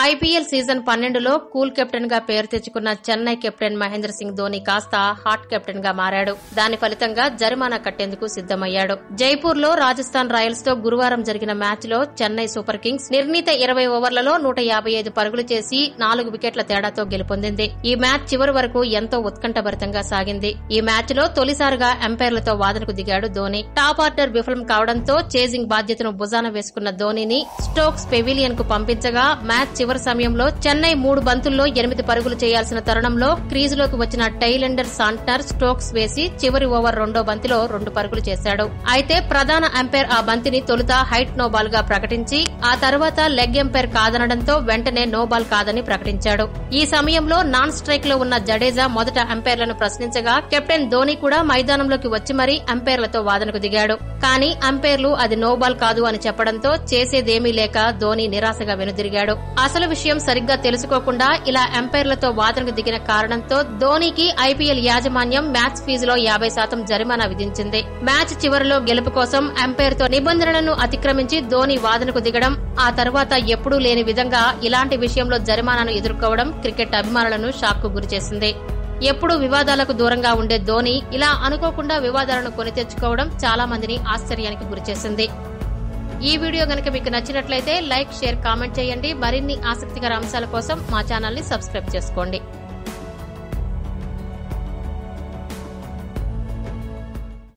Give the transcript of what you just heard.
IPL season పన్నెండులో cool కెప్టెన్గా పేరు తెచ్చుకున్న చెన్నై కెప్టెన్ మహేంద్ర సింగ్ ధోని కాస్త హాట్ కెప్టెన్గా మారాడు. దాని ఫలితంగా జరిమానా కట్టేందుకు సిద్దమయ్యాడు జైపూర్లో రాజస్థాన్ రాయల్స్తో గురువారం జరిగిన మ్యాచ్లో చెన్నై సూపర్ కింగ్స్ నిర్ణీత ఇరవై ఓవర్లలో నూట యాభై ఐదు పరుగులు చేసి నాలుగు వికెట్ల తేడాతో గెలుపొందింది. ఈ మ్యాచ్ చివరి వరకు ఎంతో ఉత్కంఠభరితంగా సాగింది. ఈ మ్యాచ్లో తొలిసారిగా ఎంపైర్లతో వాదనకు దిగాడు ధోని. టాప్ ఆర్డర్ విఫలం కావడంతో చేజింగ్ బాధ్యతను భుజాన వేసుకున్న ధోనిని స్టోక్స్ పెవిలియన్కు పంపించగా మ్యాచ్ చివరి సమయంలో చెన్నై మూడు బంతుల్లో ఎనిమిది పరుగులు చేయాల్సిన తరుణంలో క్రీజులోకి వచ్చిన టైలెండర్ సాంట్నర్ స్టోక్స్ వేసి చివరి ఓవర్ రెండో బంతిలో రెండు పరుగులు చేశాడు. అయితే ప్రధాన అంపైర్ ఆ బంతిని తొలుత హైట్ నో బాల్గా ప్రకటించి ఆ తర్వాత లెగ్ ఎంపైర్ కాదనడంతో వెంటనే నో బాల్ కాదని ప్రకటించాడు. ఈ సమయంలో నాన్ స్ట్రైక్లో ఉన్న జడేజా మొదట అంపైర్లను ప్రశ్నించగా కెప్టెన్ ధోని కూడా మైదానంలోకి వచ్చి మరీ అంపైర్లతో వాదనకు దిగాడు. కానీ అంపైర్లు అది నో బాల్ కాదు అని చెప్పడంతో చేసేదేమీ లేక ధోని నిరాశగా వెనుదిరిగాడు. అసలు విషయం సరిగ్గా తెలుసుకోకుండా ఇలా అంపైర్లతో వాదనకు దిగిన కారణంతో ధోనికి ఐపీఎల్ యాజమాన్యం మ్యాచ్ ఫీజులో యాభై శాతం జరిమానా విధించింది. మ్యాచ్ చివరిలో గెలుపు కోసం ఎంపైర్తో నిబంధనలను అతిక్రమించి ధోని వాదనకు దిగడం ఆ తర్వాత ఎప్పుడూ లేని విధంగా ఇలాంటి విషయంలో జరిమానాను ఎదుర్కోవడం క్రికెట్ అభిమానులను షాక్కు గురిచేసింది ఎప్పుడూ వివాదాలకు దూరంగా ఉండే ధోని ఇలా అనుకోకుండా వివాదాలను కొని తెచ్చుకోవడం చాలా మందిని ఆశ్చర్యానికి గురిచేసింది ఈ వీడియో గనక మీకు నచ్చినట్లయితే లైక్ షేర్ కామెంట్ చేయండి. మరిన్ని ఆసక్తికర అంశాల కోసం మా ఛానల్ని సబ్స్క్రైబ్ చేసుకోండి.